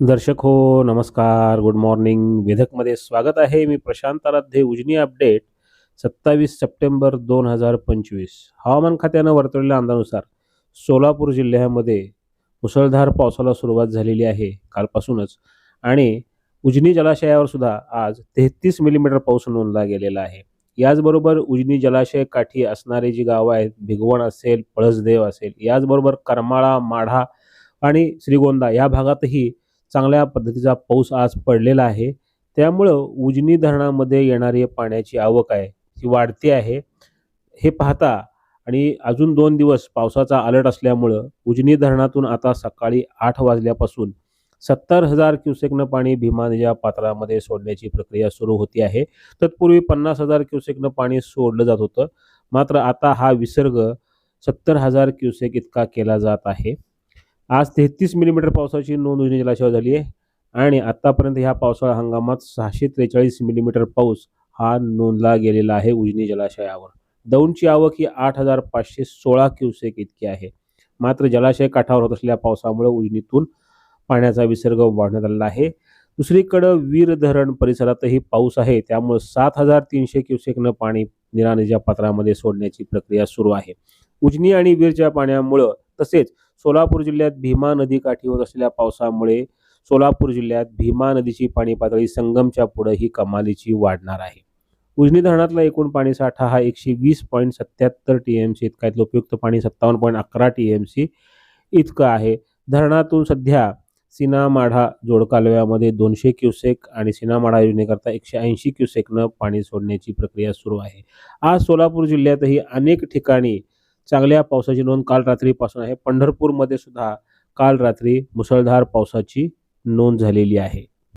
दर्शक हो नमस्कार. गुड मॉर्निंग वेधकमध्ये स्वागत आहे. मी प्रशांत आराध्ये उजनी अपडेट सत्तावीस सप्टेंबर दोन हजार पंचवीस. हवामान खात्यानं वर्तवलेल्या अंदानुसार सोलापूर जिल्ह्यामध्ये मुसळधार पावसाला सुरुवात झालेली आहे कालपासूनच आणि उजनी जलाशयावर सुद्धा आज तेहतीस मिलीमीटर पाऊस नोंदला गेलेला आहे. याचबरोबर उजनी जलाशय काठी असणारी जी गावं आहेत भिगवण असेल पळसदेव असेल याचबरोबर करमाळा माढा आणि श्रीगोंदा या भागातही चांगल्या पद्धतीचा पाऊस आज पडलेला आहे. त्यामुळं उजनी धरणामध्ये येणारी पाण्याची आवक आहे. ती वाढते आहे. हे पाहता आणि अजून दोन दिवस पावसाचा अलर्ट असल्यामुळं उजनी धरणातून आता सकाळी आठ वाजल्यापासून सत्तर हजार क्युसेकनं पाणी भीमा नदीच्या पात्रामध्ये सोडण्याची प्रक्रिया सुरू होती आहे. तत्पूर्वी पन्नास हजार क्युसेकनं पाणी सोडलं जात होतं. मात्र आता हा विसर्ग सत्तर हजार क्युसेक इतका केला जात आहे. आज तेहतीस मिलीमीटर पावसाची नोंद उजनी जलाशयावर झाली आहे. आणि आत्तापर्यंत ह्या पावसाळा हंगामात सहाशे त्रेचाळीस मिलीमीटर पाऊस हा नोंदला गेलेला आहे उजनी जलाशयावर. दौंडची आवक ही आठ हजार पाचशे सोळा क्युसेक इतकी आहे. मात्र जलाशय काठावर होत असलेल्या पावसामुळे उजनीतून पाण्याचा विसर्ग वाढण्यात आलेला आहे. दुसरीकडं वीर धरण परिसरातही पाऊस आहे. त्यामुळे सात हजार तीनशे क्युसेकनं पाणी निराणीच्या पात्रामध्ये सोडण्याची प्रक्रिया सुरू आहे. उजनी आणि वीरच्या पाण्यामुळं तसेच सोलापूर जिल्ह्यात भीमा नदी काठी होत असलेल्या पावसामुळे सोलापूर जिल्ह्यात भीमा नदीची पाणी पातळी संगमच्या पुढे ही कमालीची वाढणार आहे. उजनी धरणातला एकूण पाणीसाठा हा एकशे वीस पॉईंट सत्याहत्तर टी एम सी इतका उपयुक्त पाणी सत्तावन्न पॉईंट अकरा टी एम सी इतकं आहे. धरणातून सध्या सीनामाढा जोडकालव्यामध्ये दोनशे क्युसेक आणि सीनामाढा योजनेकरता एकशे ऐंशी क्युसेकनं पाणी सोडण्याची प्रक्रिया सुरू आहे. आज सोलापूर जिल्ह्यातही अनेक ठिकाणी चांगल्या पावसाची नोंद काल रात्रीपासून आहे. पंढरपूरमध्ये सुद्धा काल रात्री मुसळधार पावसाची नोंद झालेली आहे.